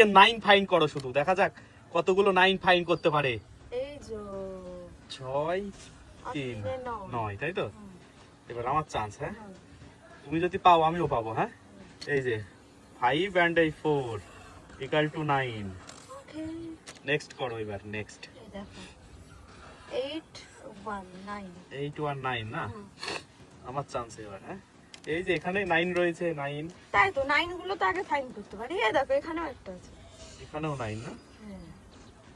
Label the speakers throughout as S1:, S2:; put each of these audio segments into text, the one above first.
S1: থেকে nine fine করো শুধু দেখা যাক কতগুলো নাইন ফাইন করতে পারে ছয় আচ্ছা, তিন নয় তাই তো এবার আমার চান্স হ্যাঁ তুমি যদি পাও আমিও পাবো হ্যাঁ এই যে ফাইভ অ্যান্ড এই four equal to nine next করো এবার next
S2: eight one nine
S1: eight one nine না আমার চান্স এবার হ্যাঁ এই যে এখানে নাইন রয়েছে নাইন
S2: তাই তো নাইন গুলো তো আগে ফাইন করতে পারি এই দেখো এখানেও একটা আছে
S1: এখানেও নাইন না হ্যাঁ।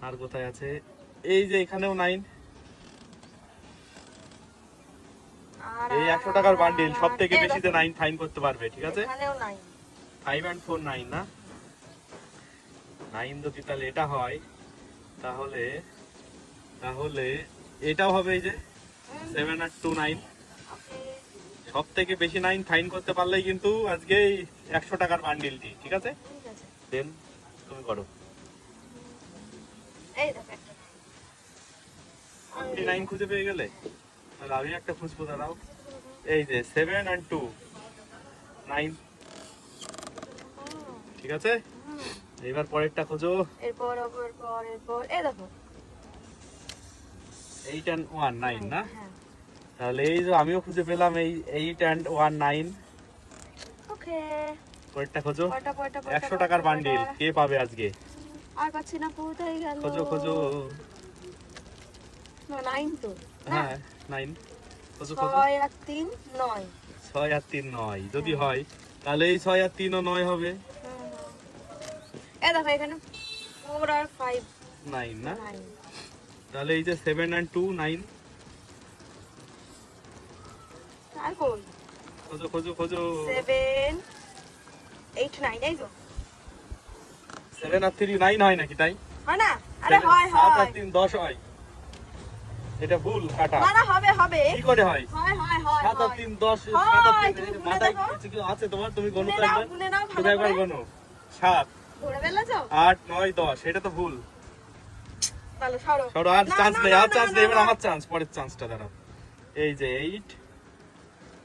S1: আর কোথায় আছে এই যে এখানেও নাইন এই একশো টাকার বান্ডিল সব থেকে বেশিতে নাইন ফাইন করতে পারবে ঠিক আছে ফাইভ অ্যান্ড ফোর নাইন না নাইন যদি তাহলে এটা হয় তাহলে তাহলে এটাও হবে এই যে সেভেন আর টু নাইন সব থেকে বেশি নাইন ফাইন করতে পারলেই কিন্তু আজকে একশো টাকার বান্ডিল দিই ঠিক আছে দেন তুমি করো নাইন খুঁজে পেয়ে গেলে তাহলে আমি একটা খুঁজবো দাঁড়াও এই যে সেভেন অ্যান্ড টু নাইন ঠিক আছে এবার পরেরটা খোঁজো
S2: এরপর এরপর এই দেখো
S1: এইট অ্যান্ড ওয়ান নাইন না হ্যাঁ। তাহলে এই যে আমিও খুঁজে পেলাম এই eight and one nine okay কয়টা খোঁজো একশো টাকার বান্ডিল কে পাবে আজকে
S2: আর পাচ্ছি না তাই গেল খোঁজো খোঁজো না নাইন তো হ্যাঁ
S1: নাইন খোঁজো খোঁজো
S2: ছয় আর তিন নয়
S1: ছয় আর তিন নয় যদি হয় তাহলে এই ছয় আর তিন ও নয় হবে
S2: এ দেখো এখানে ফোর আর ফাইভ
S1: নাইন না তাহলে এই যে সেভেন অ্যান্ড টু নাইন ভুল চান্স নেই আর চান্স আমার চান্স পরের চান্সটা দাঁড়াও এই যে এইট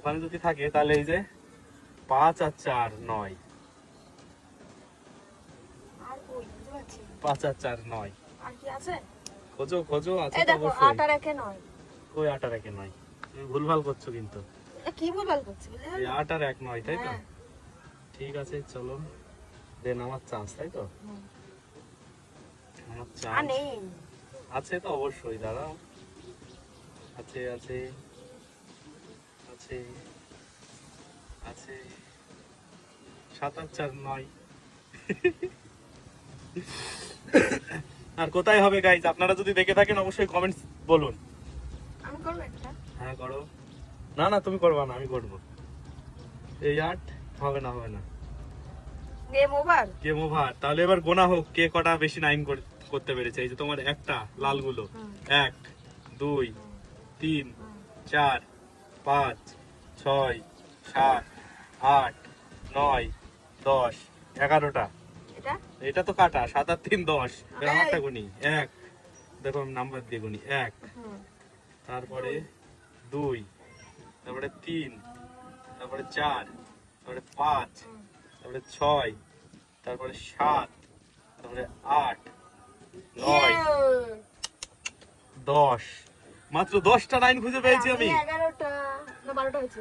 S1: ওখানে যদি থাকে তাহলে এই যে পাঁচ আর চার নয় পাঁচ আর চার নয় খোঁজো খোঁজো আছে নয় কই নয় তুমি ভুলভাল করছো কিন্তু
S2: কি ভুলভাল করছো
S1: আট আর এক নয় তাই তো হ্যাঁ। ঠিক আছে চলো দেন আমার চান্স তাই তো আমার চান্স আছে তো অবশ্যই দাঁড়াও আছে আছে আছে আছে সাতাশ চার নয় আর কোথায় হবে গাইজ আপনারা যদি দেখে থাকেন অবশ্যই কমেন্ট বলুন হ্যাঁ করো না না তুমি করবা না আমি করব এই আট হবে না হবে না গেম ওভার তাহলে এবার গোনা হোক কে কটা বেশি নাইন করতে পেরেছে এই যে তোমার একটা লালগুলো এক দুই তিন চার পাঁচ ছয় সাত আট নয় দশ এগারোটা এটা তো কাটা সাত আর তিন দশ আমারটা গুনি এক দেখো নাম্বার দিয়ে গুনি এক তারপরে দুই তারপরে তিন তারপরে চার তারপরে পাঁচ তারপরে ছয় তারপরে সাত তারপরে আট নয় দশ মাত্র দশটা লাইন খুঁজে পেয়েছি আমি
S2: বারোটা হয়েছে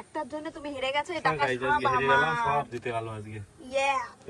S2: একটার জন্য তুমি হেরে
S1: গেছো